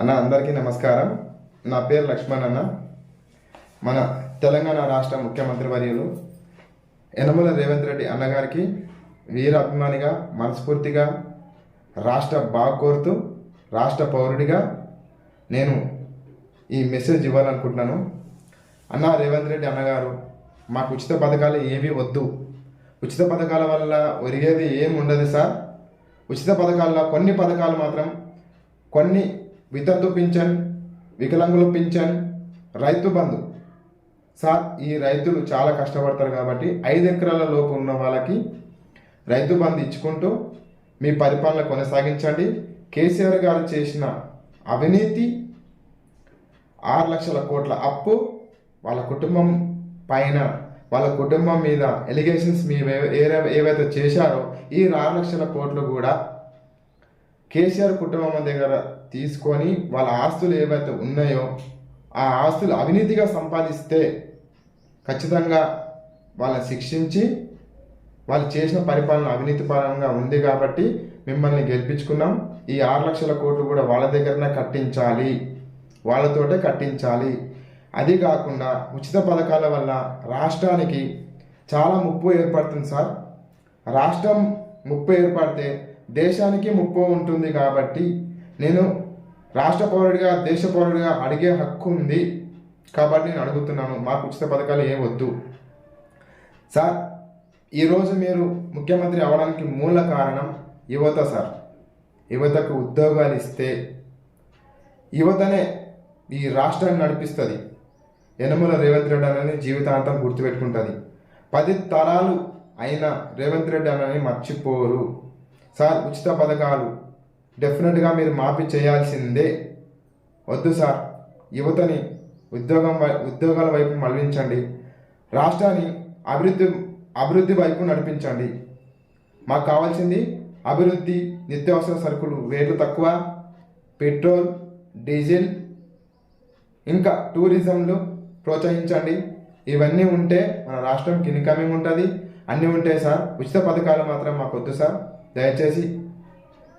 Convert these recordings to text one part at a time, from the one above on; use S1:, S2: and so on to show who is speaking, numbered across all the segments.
S1: అన్న అందరికీ నమస్కారం. నా పేరు లక్ష్మణ్ అన్న మన తెలంగాణ రాష్ట్ర ముఖ్యమంత్రి వర్యులు యనమల రేవంత్ రెడ్డి అన్నగారికి వీర అభిమానిగా మనస్ఫూర్తిగా రాష్ట్ర బాగోరుతూ రాష్ట్ర పౌరుడిగా నేను ఈ మెసేజ్ ఇవ్వాలనుకుంటున్నాను. అన్న రేవంత్ రెడ్డి అన్నగారు మాకు ఉచిత పథకాలు ఏవి వద్దు. ఉచిత పథకాల వల్ల ఒరిగేది ఏం ఉండదు సార్. ఉచిత పథకాల్లో కొన్ని పథకాలు మాత్రం కొన్ని వితంతు పింఛన్ వికలాంగుల పింఛన్ రైతు బంధు. సార్ ఈ రైతులు చాలా కష్టపడతారు కాబట్టి ఐదు ఎకరాల లోపు ఉన్న వాళ్ళకి రైతు బంధు ఇచ్చుకుంటూ మీ పరిపాలన కొనసాగించండి. కేసీఆర్ గారు చేసిన అవినీతి ఆరు లక్షల కోట్ల అప్పు వాళ్ళ కుటుంబం పైన వాళ్ళ కుటుంబం మీద ఎలిగేషన్స్ మీ ఏ- ఏవైతే చేశారో ఈ ఆరు లక్షల కోట్లు కూడా కేసీఆర్ కుటుంబం దగ్గర తీసుకొని వాళ్ళ ఆస్తులు ఏవైతే ఉన్నాయో ఆ ఆస్తులు అవినీతిగా సంపాదిస్తే ఖచ్చితంగా వాళ్ళని శిక్షించి వాళ్ళు చేసిన పరిపాలన అవినీతిపరంగా ఉంది కాబట్టి మిమ్మల్ని గెలిపించుకున్నాం. ఈ ఆరు లక్షల కోట్లు కూడా వాళ్ళ దగ్గరనే కట్టించాలి. వాళ్ళతోటే కట్టించాలి. అది కాకుండా ఉచిత పథకాల వల్ల రాష్ట్రానికి చాలా ముప్పు ఏర్పడుతుంది సార్. రాష్ట్రం ముప్పు ఏర్పడితే దేశానికి ముప్పు ఉంటుంది కాబట్టి నేను రాష్ట్ర పౌరుడిగా దేశ పౌరుడిగా అడిగే హక్కు ఉంది కాబట్టి నేను అడుగుతున్నాను. మాకు ఉచిత పథకాలు ఏం వద్దు. సార్ ఈరోజు మీరు ముఖ్యమంత్రి అవడానికి మూల కారణం యువత సార్. యువతకు ఉద్యోగాలు ఇస్తే యువతనే ఈ రాష్ట్రాన్ని నడిపిస్తుంది. యనమల రేవంత్ రెడ్డి అనని జీవితాంతం గుర్తుపెట్టుకుంటుంది. పది తరాలు అయిన రేవంత్ రెడ్డి అనని మర్చిపోరు. సార్ ఉచిత పథకాలు. డెఫినెట్గా మీరు మాఫీ చేయాల్సిందే. వద్దు సార్. యువతని ఉద్యోగం వై- ఉద్యోగాల వైపు మళ్ళించండి. రాష్ట్రాన్ని అభివృద్ధి అభివృద్ధి వైపు నడిపించండి. మాకు కావాల్సింది అభివృద్ధి నిత్యావసర సరుకులు రేట్లు తక్కువ పెట్రోల్ డీజిల్ ఇంకా టూరిజంలు ప్రోత్సహించండి. ఇవన్నీ ఉంటే మన రాష్ట్రంకి ఇన్కమింగ్ ఉంటుంది అన్నీ ఉంటాయి సార్. ఉచిత పథకాలు మాత్రం మాకు వద్దు సార్. దయచేసి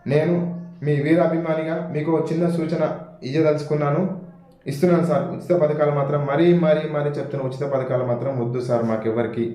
S1: నేను మీ వీరాభిమానిగా మీకు చిన్న సూచన ఇయ్యదలుచుకున్నాను. ఇస్తున్నాను సార్ ఉచిత పథకాలు మాత్రం మరీ మరీ మరీ చెప్తున్న ఉచిత పథకాలు మాత్రం వద్దు సార్ మాకెవ్వరికి.